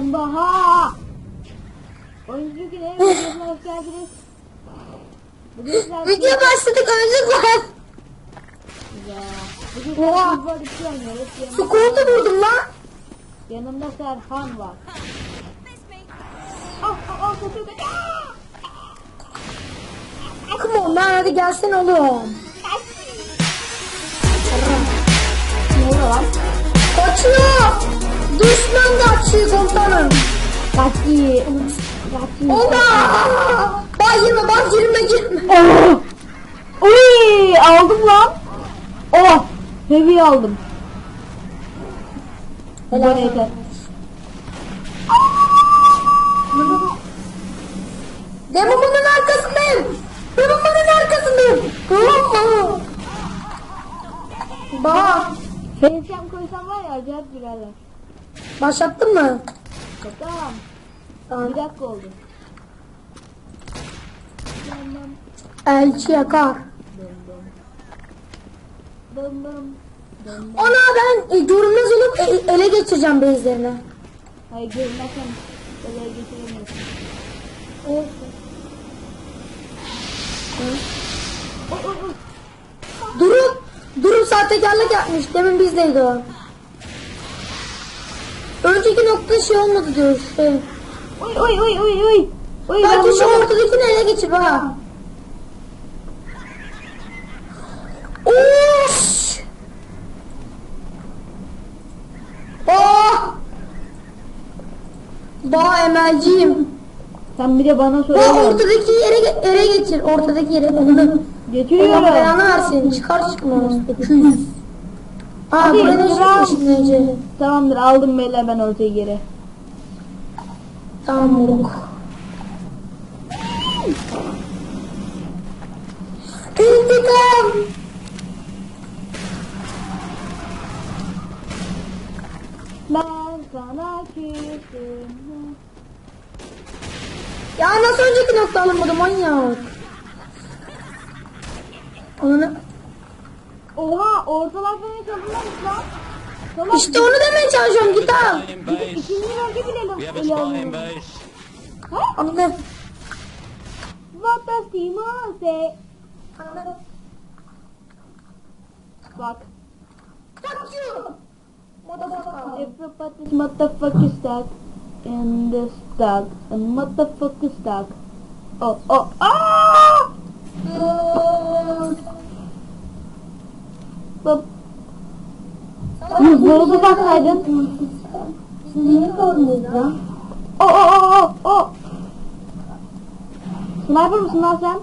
Sonbahar. Oyuncu güne videosuna hoş geldiniz. Bugün Video başladık özür Ya, Bugün Oha. futbol iki oynuyoruz. Su Yanımda, koltu vurdum lan. yanımda Serhan var. Ah ah ah kaçıyor kaçıyor. Come on lan hadi gelsene oğlum. Ne oluyor lan? Kaçıyor. Düşman kaçıyor komutanım. Kaçıyor. Oba. Bak girme bak girme girme. Oh! Uy, aldım lan. Oh, heavy aldım. Bana yeter. Demomunun arkasındayım. Demomunun arkasındayım. Mı? Bak. Facecam koysam var ya acayip gülerler. Başlattın mı? Tamam. Tamam. Bir dakika oldu. Elçi yakar. Bım bım. Ona ben e, görünmez olup e- ele geçireceğim bezlerini. Hayır görmezsen böyle geçiremiyorsun. Oy. Durup Durup sahtekarlık yapmış. Demin bizdeydi o. Önceki nokta şey olmadı diyor şey. Oy oy oy oy oy. Oy Belki şu ortadakini ele geçir bak. Of! Oh! Daha emelciyim. Sen bir de bana Bu soruyorsun. ortadaki yere ele geçir. Ortadaki yere. Allah Getiriyorum. belanı versin. Çıkar çıkmaz. Aa Hadi, buraya bravo. ne şimdi önce? Tamamdır aldım beyler ben ortayı geri. Tamam moruk. İntikam. Ben sana küstüm. Ya nasıl önceki nokta alınmadı manyak. Onu Oha ortalardan alınmamış lan. Salak. işte onu demeye çalışıyorum git al. Gidip ikinci bölge bile ele base. Ha? Onu. What does Timon say? Bak. Fuck you. Everybody's motherfucker stuck in the stuck. A motherfucker stuck. Oh oh ah! Bab Yolda baksaydın. Siz niye sordunuz lan? Oh oh. Sniper mısın lan sen?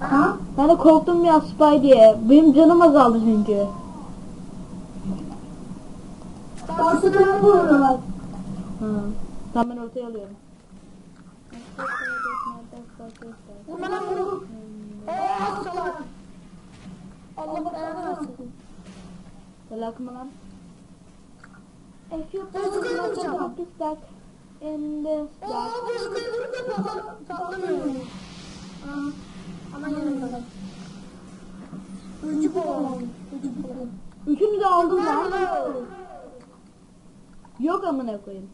Ha? Ben de korktum ya spy diye. Benim canım azaldı çünkü. Karşıdan vuruyorlar. Ha. Tamam ben ortaya alıyorum. Vurma lan vur. Eee salak. Allah belanı versin. Mı lan? Sıkıntı put yapacağım. the stuck in the stuck. Oo bu sıkıyı vurup da patla- patlamıyor. Aman yanımda. Falan. Öcü falan. Üçünü de aldım lan. Yok amına koyayım.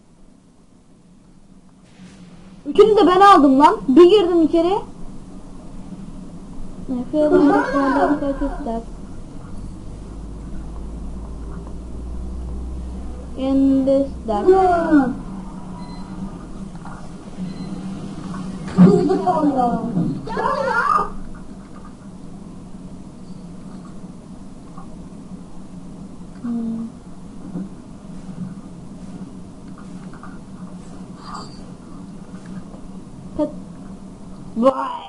Üçünü de ben aldım lan. Bir girdim içeri. I feel like I found a stuck. In the stuck. Hızlı kalıyor. Ya ya. Hmm. Pet. Vay.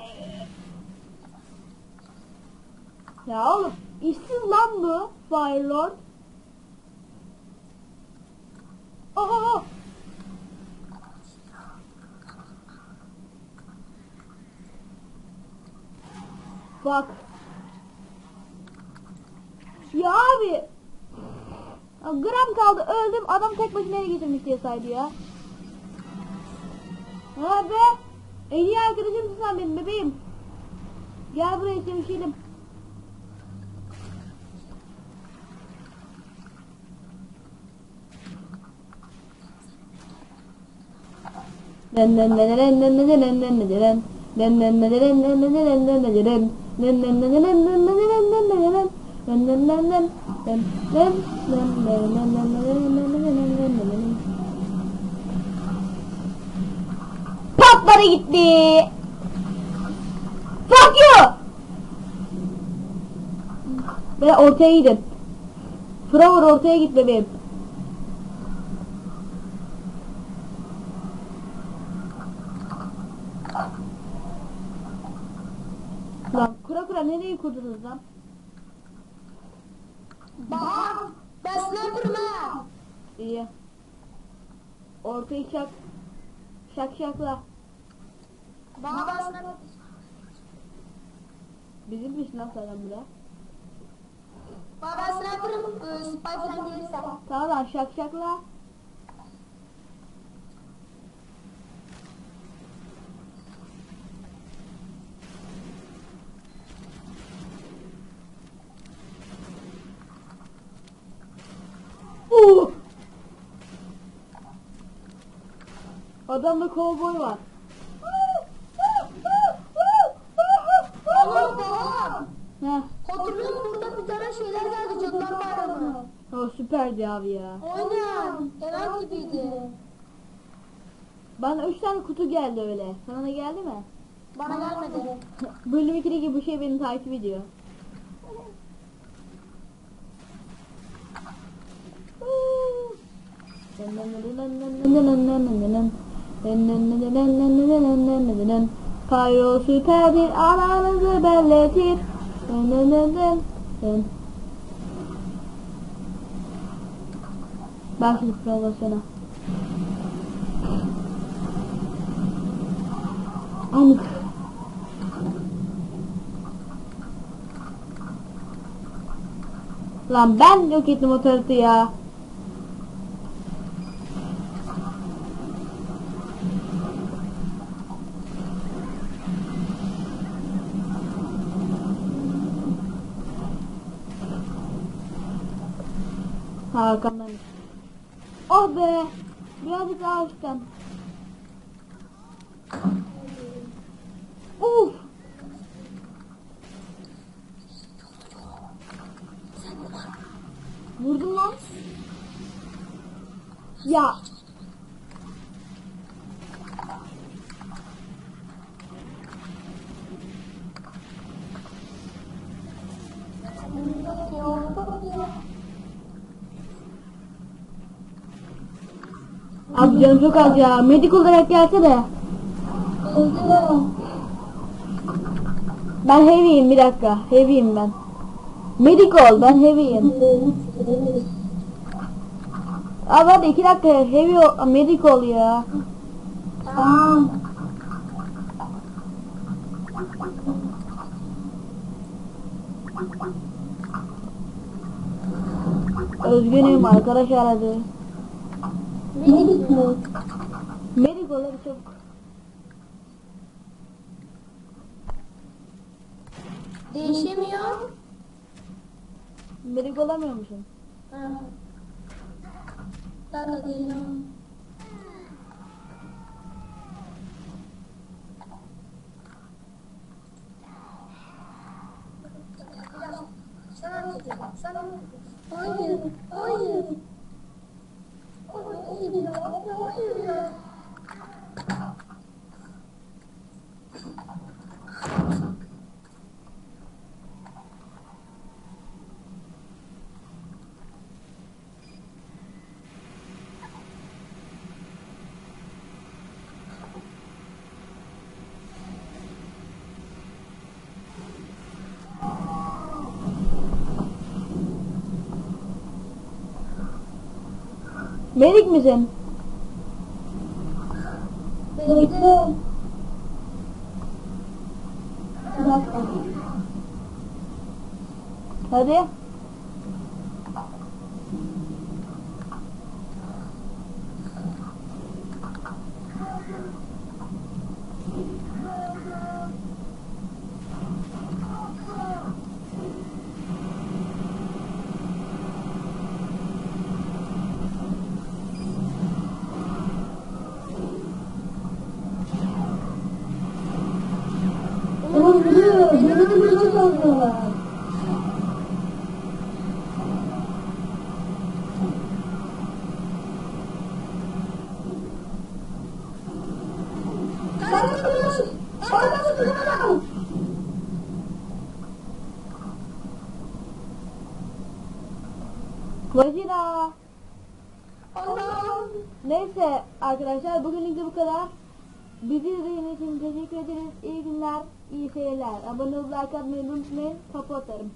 Ya oğlum işsiz lan bu Firelord. Oh. Bak. Ya abi. Ya gram kaldı öldüm adam tek başına ele getirmiş diye saydı ya. Ha be. En iyi arkadaşımsın sen benim bebeğim. Gel buraya sevişelim. Patladı gitti. Fuck you. Ve ortaya gidin. Flower ortaya git bebeğim. Lan kura kura nereye kurdunuz lan? Bak sniper'ım ha. İyi. Ortayı şak. Şak şakla. Bak ben sniper. Bizim misin lan sen bura? Ben sniper'ım. Ee, spy falan gelirse. Tamam lan şak şakla. Adamda kovboy var. Oğlum bak. Heh. Hatırlıyor musun burada bir tane şeyler geldi Cadılar Bayramı. O süperdi abi ya. Aynen. Event gibiydi. Bana üç tane kutu geldi öyle. Sana da geldi mi? Bana gelmedi. Bölüm 2'deki bu şey beni takip ediyor. Kayro süperdir, aranızı belletir. Bak şimdi promosyona. Amık. Lan ben yok ettim o tarafı ya. Hakan'dan. Oh be. Birazcık daha uçtan. Uf. Vurdum lan. Ya. Abi canım çok az ya. Medik olarak gelse de. Ben heavy'yim bir dakika. Heavy'yim ben. Medik ol ben heavy'yim. Abi hadi iki dakika heavy ol, medik ol ya. Tamam. Özgünüm arkadaş aradı. Ol hadi çabuk. Değişemiyor. Medik olamıyor musun? Ha. Ben de değilim. Sen sen Hayır, hayır. Hayır ya, hayır ya. Medik misin? Dakika. Hadi. Saldırıyorlar. Kaçıyoruz. Arkamızda adam. Vajina. Neyse arkadaşlar bugünlük de bu kadar. Bizi izlediğiniz için teşekkür ederiz. İyi günler, iyi seyirler. Abone olup unutmayın. Kapı atarım.